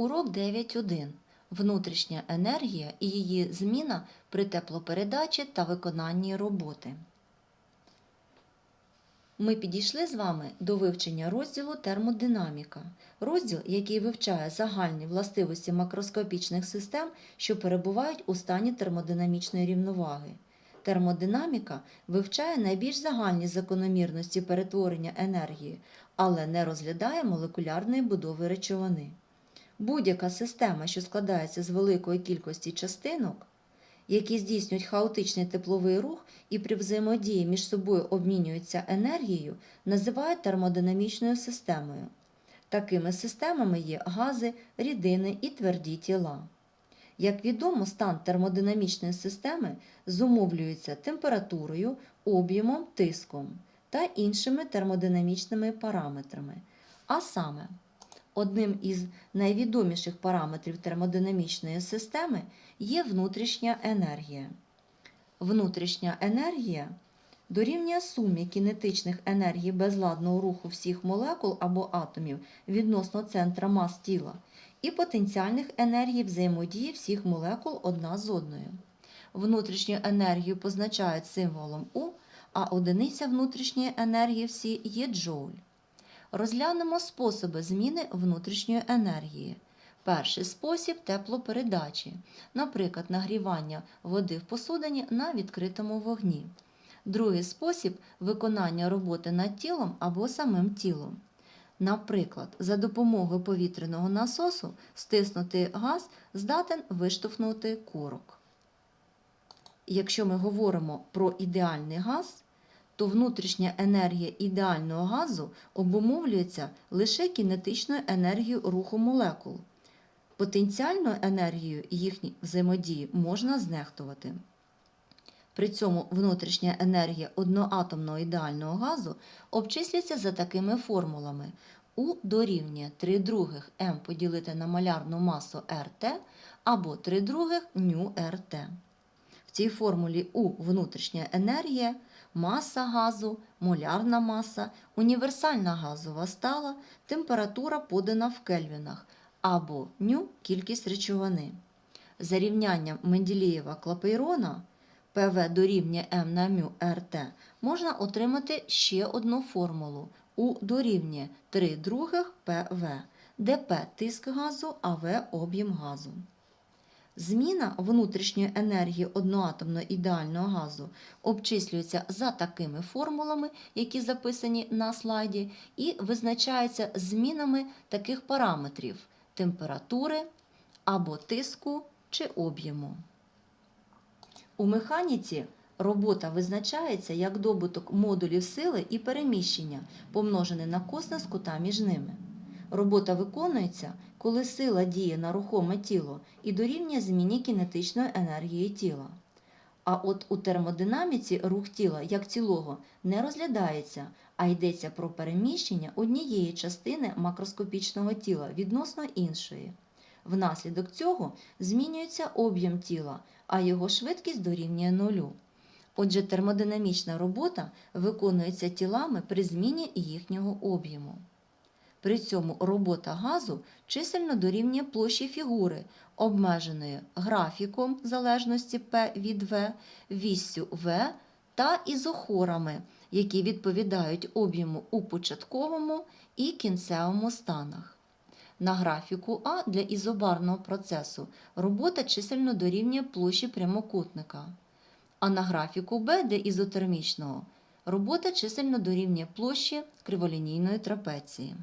Урок 9.1. Внутрішня енергія і її зміна при теплопередачі та виконанні роботи. Ми підійшли з вами до вивчення розділу термодинаміка. Розділ, який вивчає загальні властивості макроскопічних систем, що перебувають у стані термодинамічної рівноваги. Термодинаміка вивчає найбільш загальні закономірності перетворення енергії, але не розглядає молекулярної будови речовини. Будь-яка система, що складається з великої кількості частинок, які здійснюють хаотичний тепловий рух і при взаємодії між собою обмінюються енергією, називають термодинамічною системою. Такими системами є гази, рідини і тверді тіла. Як відомо, стан термодинамічної системи зумовлюється температурою, об'ємом, тиском та іншими термодинамічними параметрами. А саме, одним із найвідоміших параметрів термодинамічної системи є внутрішня енергія. Внутрішня енергія дорівнює сумі кінетичних енергій безладного руху всіх молекул або атомів відносно центра мас тіла і потенціальних енергій взаємодії всіх молекул одна з одною. Внутрішню енергію позначають символом У, а одиниця внутрішньої енергії всі є джоуль. Розглянемо способи зміни внутрішньої енергії. Перший спосіб теплопередачі, наприклад, нагрівання води в посудині на відкритому вогні. Другий спосіб виконання роботи над тілом або самим тілом. Наприклад, за допомогою повітряного насосу стиснути газ здатен виштовхнути корок. Якщо ми говоримо про ідеальний газ, то внутрішня енергія ідеального газу обумовлюється лише кінетичною енергією руху молекул. Потенціальною енергією їхньої взаємодії можна знехтувати. При цьому внутрішня енергія одноатомного ідеального газу обчислюється за такими формулами. У дорівнює 3 других М поділити на малярну масу РТ або 3 других ню РТ. В цій формулі У внутрішня енергія, маса газу, молярна маса, універсальна газова стала, температура подана в кельвінах або ню кількість речовини. За рівнянням Менделєєва Клапейрона ПВ дорівнює М на мю РТ можна отримати ще одну формулу У дорівнює 3 других ПВ, де П тиск газу, а В об'єм газу. Зміна внутрішньої енергії одноатомного ідеального газу обчислюється за такими формулами, які записані на слайді, і визначається змінами таких параметрів температури або тиску чи об'єму. У механіці робота визначається як добуток модулів сили і переміщення, помножене на косинус кута між ними. Робота виконується, коли сила діє на рухоме тіло і дорівнює зміні кінетичної енергії тіла. А от у термодинаміці рух тіла як цілого не розглядається, а йдеться про переміщення однієї частини макроскопічного тіла відносно іншої. Внаслідок цього змінюється об'єм тіла, а його швидкість дорівнює нулю. Отже, термодинамічна робота виконується тілами при зміні їхнього об'єму. При цьому робота газу чисельно дорівнює площі фігури, обмеженої графіком залежності P від V, віссю V та ізохорами, які відповідають об'єму у початковому і кінцевому станах. На графіку А для ізобарного процесу робота чисельно дорівнює площі прямокутника, а на графіку Б для ізотермічного робота чисельно дорівнює площі криволінійної трапеції.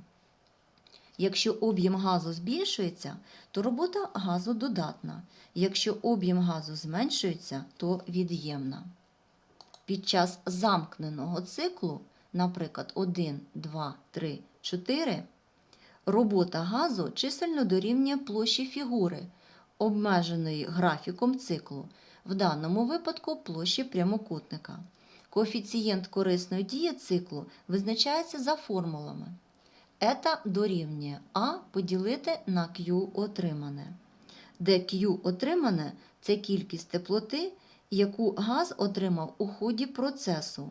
Якщо об'єм газу збільшується, то робота газу додатна. Якщо об'єм газу зменшується, то від'ємна. Під час замкненого циклу, наприклад, 1, 2, 3, 4, робота газу чисельно дорівнює площі фігури, обмеженої графіком циклу, в даному випадку площі прямокутника. Коефіцієнт корисної дії циклу визначається за формулами. Ета дорівнює А поділити на Q отримане, де Q отримане це кількість теплоти, яку газ отримав у ході процесу.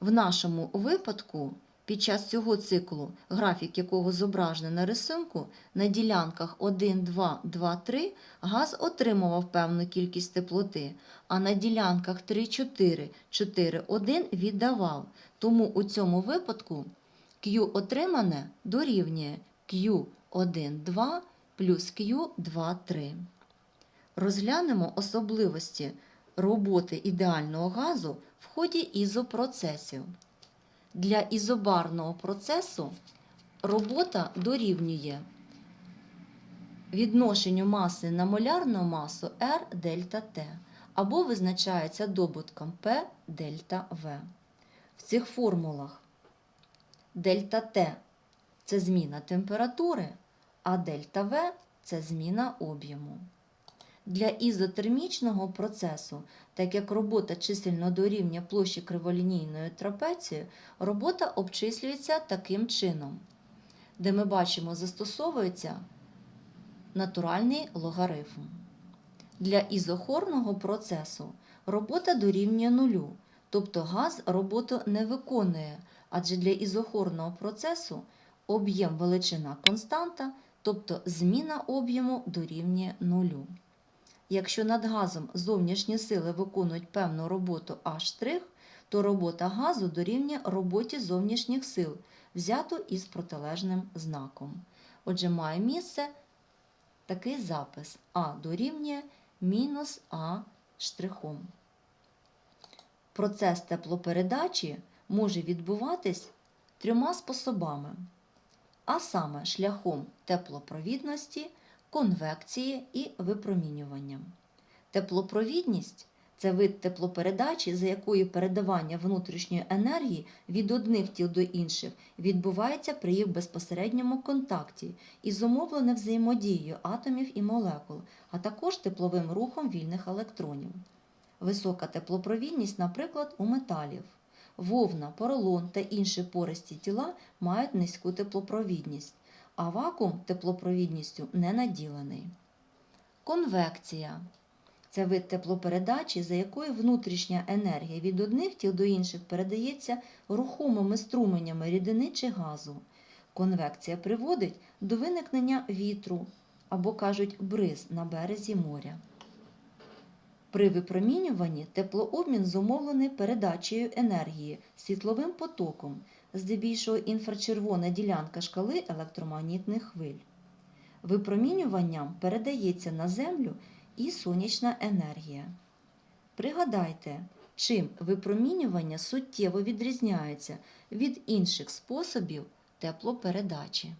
В нашому випадку Під час цього циклу, графік якого зображений на рисунку, на ділянках 1, 2, 2, 3 газ отримував певну кількість теплоти, а на ділянках 3, 4, 4, 1 віддавав. Тому у цьому випадку Q отримане дорівнює Q1, 2 плюс Q2, 3. Розглянемо особливості роботи ідеального газу в ході ізопроцесів. Для ізобарного процесу робота дорівнює відношенню маси на молярну масу R дельта T або визначається добутком P дельта V. В цих формулах дельта T – це зміна температури, а дельта V – це зміна об'єму. Для ізотермічного процесу, так як робота чисельно дорівнює площі криволінійної трапеції, робота обчислюється таким чином, де ми бачимо, застосовується натуральний логарифм. Для ізохорного процесу робота дорівнює нулю, тобто газ роботу не виконує, адже для ізохорного процесу об'єм величина константа, тобто зміна об'єму дорівнює нулю. Якщо над газом зовнішні сили виконують певну роботу А', то робота газу дорівнює роботі зовнішніх сил, взято із протилежним знаком. Отже, має місце такий запис А дорівнює мінус А штрихом. Процес теплопередачі може відбуватись трьома способами, а саме шляхом теплопровідності, конвекції і випромінювання. Теплопровідність це вид теплопередачі, за якою передавання внутрішньої енергії від одних тіл до інших відбувається при їх безпосередньому контакті і зумовлене взаємодією атомів і молекул, а також тепловим рухом вільних електронів. Висока теплопровідність, наприклад, у металів. Вовна, поролон та інші пористі тіла мають низьку теплопровідність, а вакуум теплопровідністю не наділений. Конвекція це вид теплопередачі, за якою внутрішня енергія від одних тіл до інших передається рухомими струменями рідини чи газу. Конвекція приводить до виникнення вітру або кажуть бриз на березі моря. При випромінюванні теплообмін зумовлений передачею енергії світловим потоком, здебільшого інфрачервона ділянка шкали електромагнітних хвиль. Випромінюванням передається на Землю і сонячна енергія. Пригадайте, чим випромінювання суттєво відрізняється від інших способів теплопередачі.